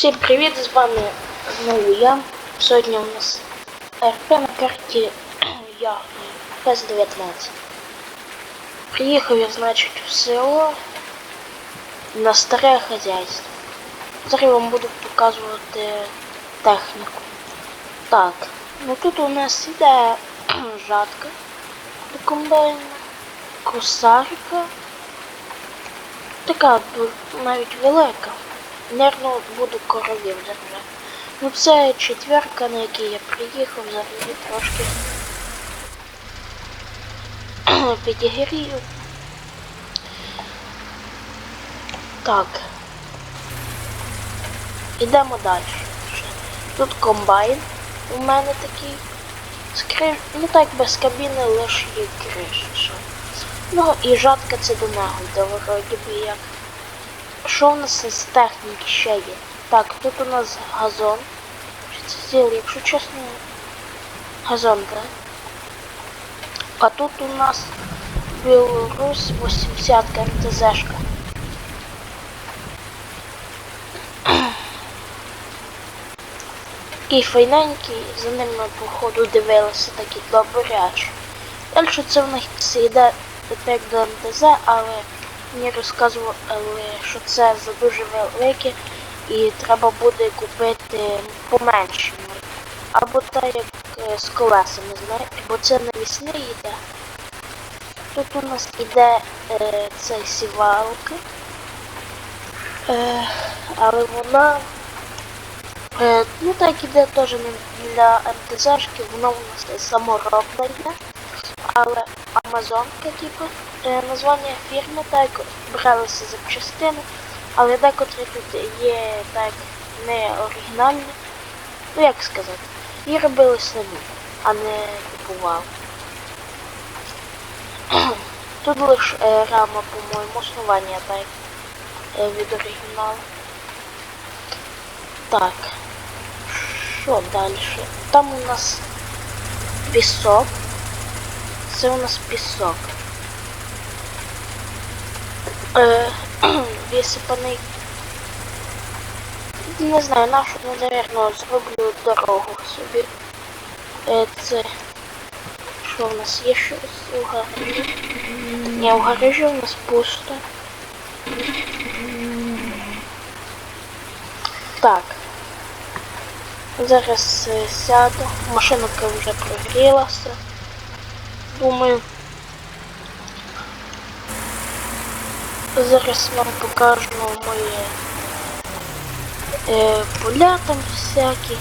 Всім привіт, з вами знову я. Сьогодні у нас РП на карті я ПЕС 19. Приїхав я, значить, в село на старе хазяйство. Зараз я вам буду показувати техніку. Так, ну тут у нас іде жатка до комбайна, косарка. Така навіть велика. Нервно буду коровів держати. Ну це четверка, на якій я приїхав, зараз її трошки підігрію. Так. Ідемо далі. Тут комбайн у мене такий. З криш... Ну так без кабіни лише є криша. Ну і жатка це до нього йде вроді би як. Що в нас з техніки ще є? Так, тут у нас газон. Чи це зіл, якщо чесно, газон, так? А тут у нас Білорус 80 МТЗшка. І файненький, за ним ми походу дивилися такі добрячі. Далі це в них йде як до МТЗ, але мені розказували, що це за дуже велике і треба буде купити поменше. Або так як е, з колесами, знаєте, бо це навісний йде. Тут у нас іде е, цей сівалка, е, але вона е, ну так іде теж не для МТЗшки, воно у нас саморобна йде, але Амазонка, типу, е, названня фірми, так бралися запчастини, але декотрі тут є так не оригінальні. Ну як сказати, і робили самі, а не купували. Тут лише е, рама, по-моєму, основання так е, від оригіналу. Так. Що далі? Там у нас пісок. Це у нас пісок. Е, висипаний. Не знаю, нашу, ну, наверное, зроблю дорогу собі. Це. Що в нас є щось у гаражі? У гаражі у нас пусто. Так. Зараз е, сяду. Машинка вже прогрілася. Думаю. Зараз вам покажу мої е, поля там всякі.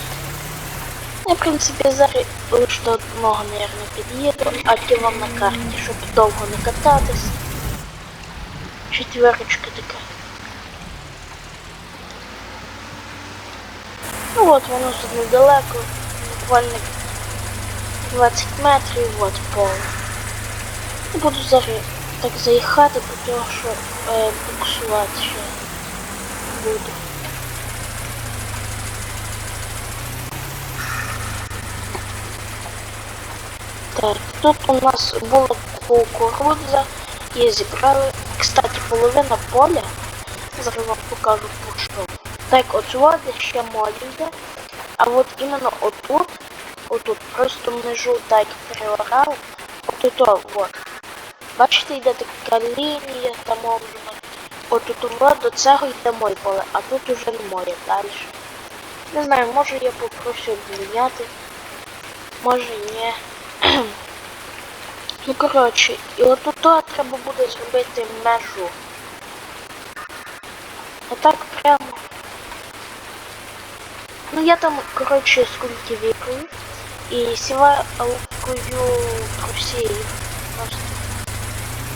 Я, в принципі, зараз лише до одного, мабуть, під'їду, а ті вам на карті, щоб довго не кататись. Четверочка така. Ну от воно тут недалеко, буквально 20 метрів, от поле. Я буду зараз так заїхати, бо того, що е, буксувати ще буду. Так, тут у нас була кукурудза і зібрали, кстати, половина поля. Зараз вам покажу по що. Так, от сюди ще молі а от іменно отут, отут просто межу так переорав, отут, о, от. Бачите, йде така лінія там обрана. Отут от до цього йде моє поле, а тут уже не моє далі. Не знаю, може я попрошу обміняти, може ні. ну коротше, і отут треба буде зробити межу. Отак прямо. Ну я там, коротше, скультивірую і сівалкою просію. Просто.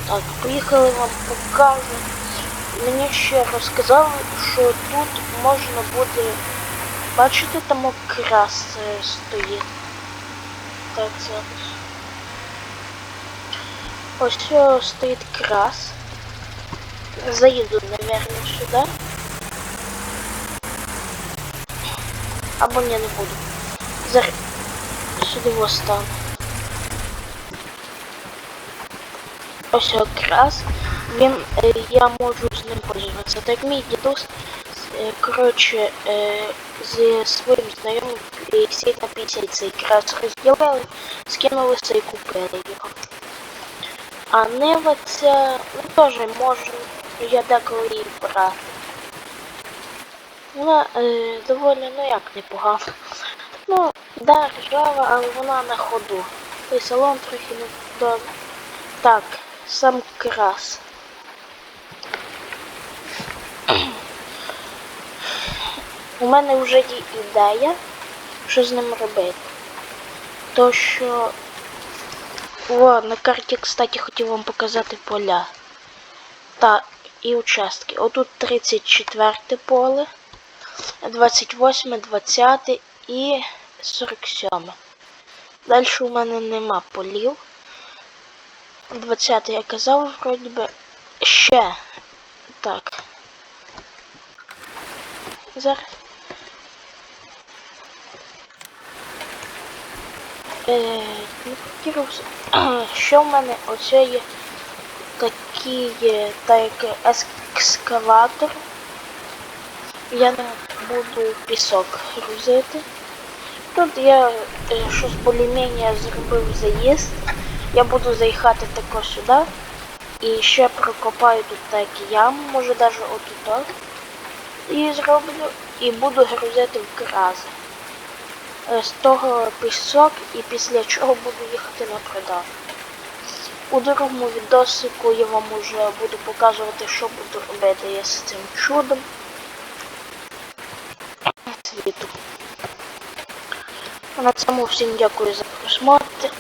Так, поїхали вам покажу. Мені ще розказали, що тут можна буде... Бачите, там окрас е, стоїть. Так, зараз. Ось все стоїть крас. Заїду, наверное, сюди. Або ні, не буду. Зараз Сюди стану. Ось якраз він, е, я можу з ним пользуватися. Так мій дідусь е, коротше, е, зі своїм знайомим 50 на 50 цей якраз розділили, скинулися і купили його. А Нива ця, ну теж можу я деколи її брати. Вона е, доволі, ну як непогано. Ну, да, ржава, але вона на ходу. І салон трохи не добре. Так, сам крас. У мене вже є ідея, що з ним робити. То що. О, на карті, кстати, хотів вам показати поля. Та і участки. Отут 34 поле, 28, 20 і 47. Далі у мене нема полів. 20 я казав, вроді би. Ще. Так. Зараз. Е. Що в мене оце є такі є, так як ескаватор. Я буду пісок грузити. Тут я е, щось більш-менш зробив заїзд. Я буду заїхати тако сюди. І ще прокопаю тут так яму, може навіть отут. І зроблю і буду грузити в крази. Е, З того пісок і після чого буду їхати на продажу. У другому відосику я вам уже буду показувати, що буду робити я з цим чудом світу. На цьому всім дякую за просмотр.